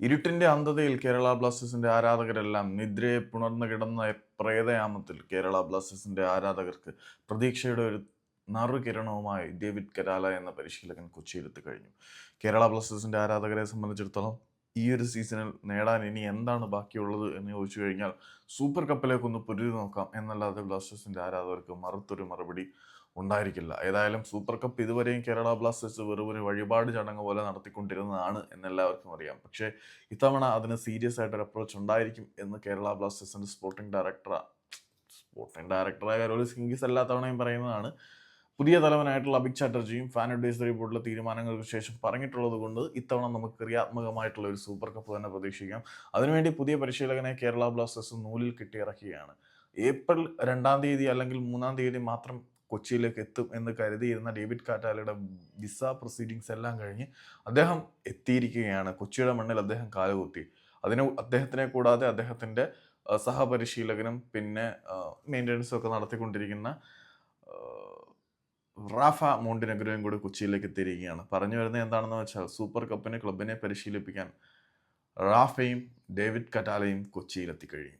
ഇരുട്ടിന്റെ അന്ധതയിൽ കേരള ബ്ലാസ്റ്റേഴ്സിന്റെ ആരാധകരെല്ലാം നിദ്രയെ പുണർന്നു കിടന്ന പ്രേതയാമത്തിൽ കേരള ബ്ലാസ്റ്റേഴ്സിന്റെ ആരാധകർക്ക് പ്രതീക്ഷയുടെ ഒരു നറുകിരണവുമായി ഡേവിഡ് കരാല എന്ന പരിശീലകൻ കൊച്ചിയിലെത്തി കഴിഞ്ഞു. കേരള ബ്ലാസ്റ്റേഴ്സിന്റെ ആരാധകരെ സംബന്ധിച്ചിടത്തോളം ഈ ഒരു സീസണിൽ നേടാൻ ഇനി എന്താണ് ബാക്കിയുള്ളത് എന്ന് ചോദിച്ചു കഴിഞ്ഞാൽ സൂപ്പർ കപ്പിലേക്ക് ഒന്ന് പൊരുതി നോക്കാം എന്നല്ലാതെ ബ്ലാസ്റ്റേഴ്സിന്റെ ആരാധകർക്ക് മറുത്തൊരു മറുപടി ഉണ്ടായിരിക്കില്ല. ഏതായാലും സൂപ്പർ കപ്പ് ഇതുവരെയും കേരള ബ്ലാസ്റ്റേഴ്സ് വെറും ഒരു വഴിപാട് ചടങ്ങ് പോലെ നടത്തിക്കൊണ്ടിരുന്നതാണ് എന്നെല്ലാവർക്കും അറിയാം. പക്ഷേ ഇത്തവണ അതിന് സീരിയസ് ആയിട്ടൊരു അപ്രോച്ച് ഉണ്ടായിരിക്കും എന്ന് കേരള ബ്ലാസ്റ്റേഴ്സിന്റെ സ്പോർട്ടിംഗ് ഡയറക്ടർ സ്പോർട്ടിംഗ് ഡയറക്ടറായ കരോളി സിംഗീസ് എല്ലാ തവണയും പറയുന്നതാണ്. പുതിയ തലവനായിട്ടുള്ള അഭിക് ചാറ്റർജിയും ഫാൻ അഡ്വൈസറി ബോർഡിലെ തീരുമാനങ്ങൾക്ക് ശേഷം പറഞ്ഞിട്ടുള്ളത് കൊണ്ട് ഇത്തവണ നമുക്ക് ക്രിയാത്മകമായിട്ടുള്ള ഒരു സൂപ്പർ കപ്പ് തന്നെ പ്രതീക്ഷിക്കാം. അതിനുവേണ്ടി പുതിയ പരിശീലകനെ കേരള ബ്ലാസ്റ്റേഴ്സ് നൂലിൽ കിട്ടിയിറക്കുകയാണ്. ഏപ്രിൽ രണ്ടാം തീയതി അല്ലെങ്കിൽ മൂന്നാം തീയതി മാത്രം കൊച്ചിയിലേക്ക് എത്തും എന്ന് കരുതിയിരുന്ന ഡേവിഡ് കാറ്റാലയുടെ വിസ പ്രൊസീഡിങ്സ് എല്ലാം കഴിഞ്ഞ് അദ്ദേഹം എത്തിയിരിക്കുകയാണ്. കൊച്ചിയുടെ മണ്ണിൽ അദ്ദേഹം കാലുകുത്തി. അതിന് അദ്ദേഹത്തിനെ കൂടാതെ അദ്ദേഹത്തിന്റെ സഹപരിശീലകനും പിന്നെ മെയിന്റനൻസും ഒക്കെ നടത്തിക്കൊണ്ടിരിക്കുന്ന റാഫ മോണ്ടിനഗരയും കൂടി കൊച്ചിയിലേക്ക് എത്തിയിരിക്കുകയാണ്. പറഞ്ഞു വരുന്നത് എന്താണെന്ന് വെച്ചാൽ സൂപ്പർ കപ്പിന് ക്ലബിനെ പരിശീലിപ്പിക്കാൻ റാഫയും ഡേവിഡ് കറ്റാലയും കൊച്ചിയിലെത്തിക്കഴിയും